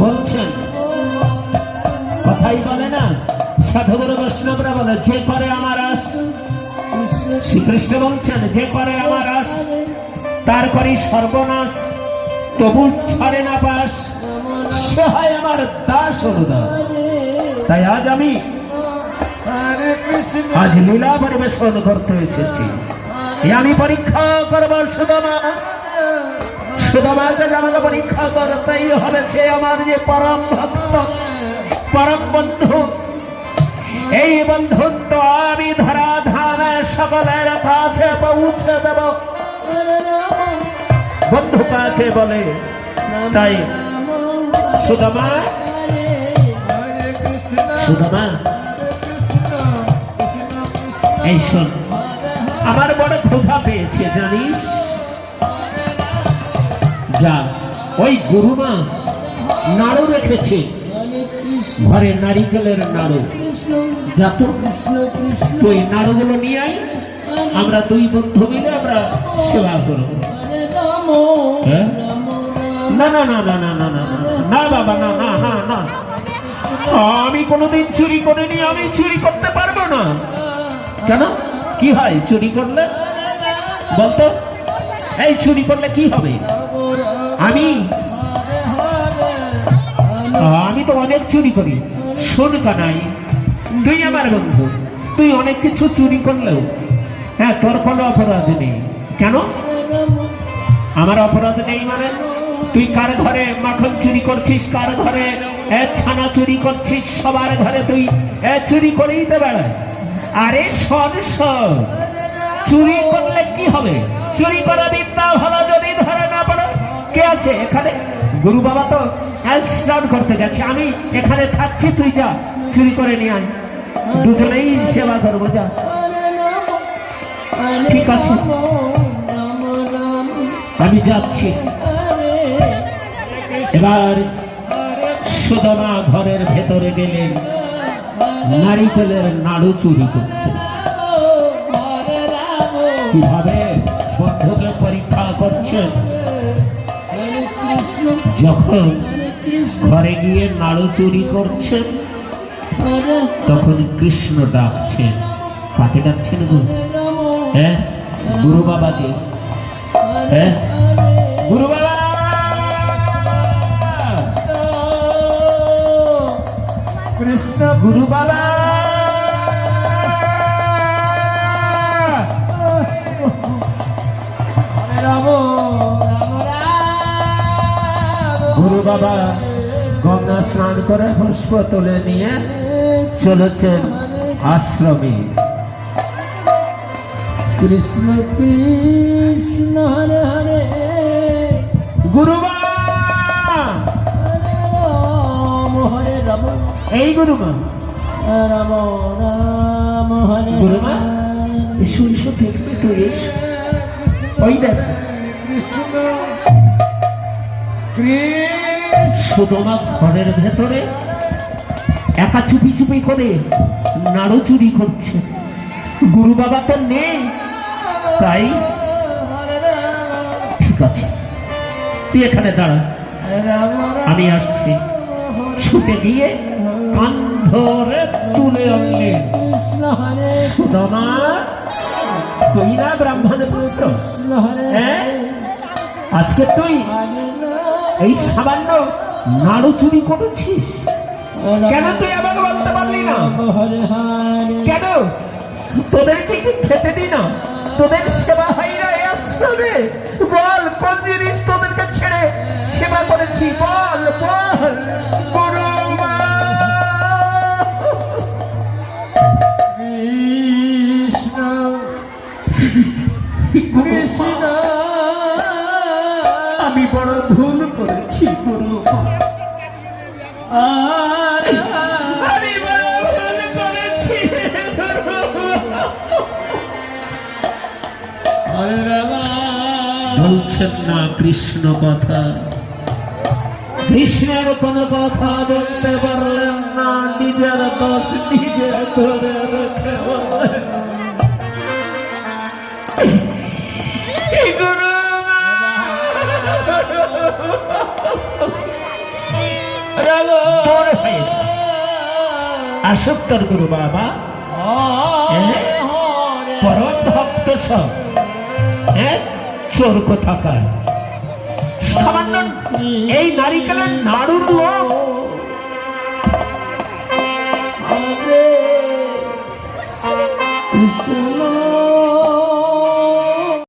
বলছেন, কথাই বলে না। সাধুগুরু বৈষ্ণবরা বলে, যে করে আমার আস শ্রীকৃষ্ণ বলছেন, যে করে আমার আস তার করি সর্বনাশ, তবু ছাড়ে না পাস সে হয় আমার দাস অনুদাস তাই আজ আমি আজ লীলা পরিবেশন করতে এসেছি। আমি পরীক্ষা করব সুদামা যে আমাকে পরীক্ষা করতেই হবে সে আমার যে পরম ভক্ত পরম বন্ধু এই বন্ধুত্ব আমি ধরা ধামে সকলের কাছে পৌঁছে দেব বন্ধু কাকে বলে তাই সুদামা সুদামা এই শোন, আমার বড় ক্ষোভা পেয়েছে, জানিস? যা ওই গুরুমা নাড়ু রেখেছে ঘরে নারিকেলের নাড়ু যা তো তুই নাড়ুগুলো নিয়ে আয় আমরা দুই বন্ধু মিলে আমরা সেবা করব হ্যাঁ? না না না না না না না না না বাবা না না না না আমি কোনোদিন চুরি করিনি আমি চুরি করতে পারব না কেন কি হয় চুরি করলে বলতো এই চুরি করলে কি হবে আমি আমি তো অনেক চুরি করি। শোন কানাই, তুই আমার বন্ধু। তুই অনেক কিছু চুরি করলেও হ্যাঁ তোর কোনো অপরাধ নেই। কেন? আমার অপরাধ নেই মানে? তুই কার ঘরে মাখন চুরি করছিস, কার ঘরে ছানা চুরি করছিস, সবার ঘরে তুই চুরি করেই তো বেড়ায়। আরে শোন শোন, চুরি করলে কি হবে? চুরি করা দিন বিদ্যা ভালো যদি না আছে, এখানে গুরু বাবা তো স্নান করতে গেছে। আমি এখানে থাকছি, তুই যা, চুরি করে নিয়ে আয়। দুজনেই সেবা করব, যা। ঠিক আছে। আমি যাচ্ছি। এবার সুদামা ঘরের ভেতরে গেলেন নারিকেলের নাড়ু চুরি করতে কীভাবে বন্ধুকে পরীক্ষা করছেন যখন ঘরে গিয়ে নাড়ু চুরি করছেন, তখন কৃষ্ণ ডাকছেন। কাকে ডাকছেন গো? হ্যাঁ গুরু বাবাকে। হ্যাঁ গুরু বাবা! কৃষ্ণ গুরু বাবা! গুরু বাবা গঙ্গা স্নান করে পুষ্প তুলে নিয়ে চলেছেন আশ্রমে। কৃষ্ণ কৃষ্ণ হরে হরে। হরে রাম। এই গুরু মা। রাম রাম হরে গুরুমা? রাম। এসো এসো দেখবে তো এসো। ওই দেখ। কৃষ্ণ কৃষ্ণ সুদমা ঘরের ভেতরে একা চুপি চুপি করে নাড়ু চুরি করছে। গুরু বাবা তো নেই তাই ঠিক আছে তুই এখানে দাঁড়া। আমি আসছি। ছুটে গিয়ে কান ধরে তুলে সুদমা তুই না ব্রাহ্মণের পুত্র? হ্যাঁ? আজকে তুই এই সামান্য নাড়ু চুরি করেছিস? কেন তুই আমাকে বলতে পারলি না? কেন? তোদেরকে কি খেতে দি না? তোদের সেবা হয় না এই আশ্রমে? বল কোন জিনিস তোদেরকে ছেড়ে সেবা করেছি? বল বল। আমি বড় ভুল করেছি বলছেন না কৃষ্ণ কথা। কৃষ্ণের কোন কথা বলতে পারলেন না নিজের দোষ নিজের ধরে আসক্তর গুরু বাবা। হরে পরম ভক্ত সব। এক চোর কোথাকার। সামান্য এই নারিকেলের নাড়ুর লোক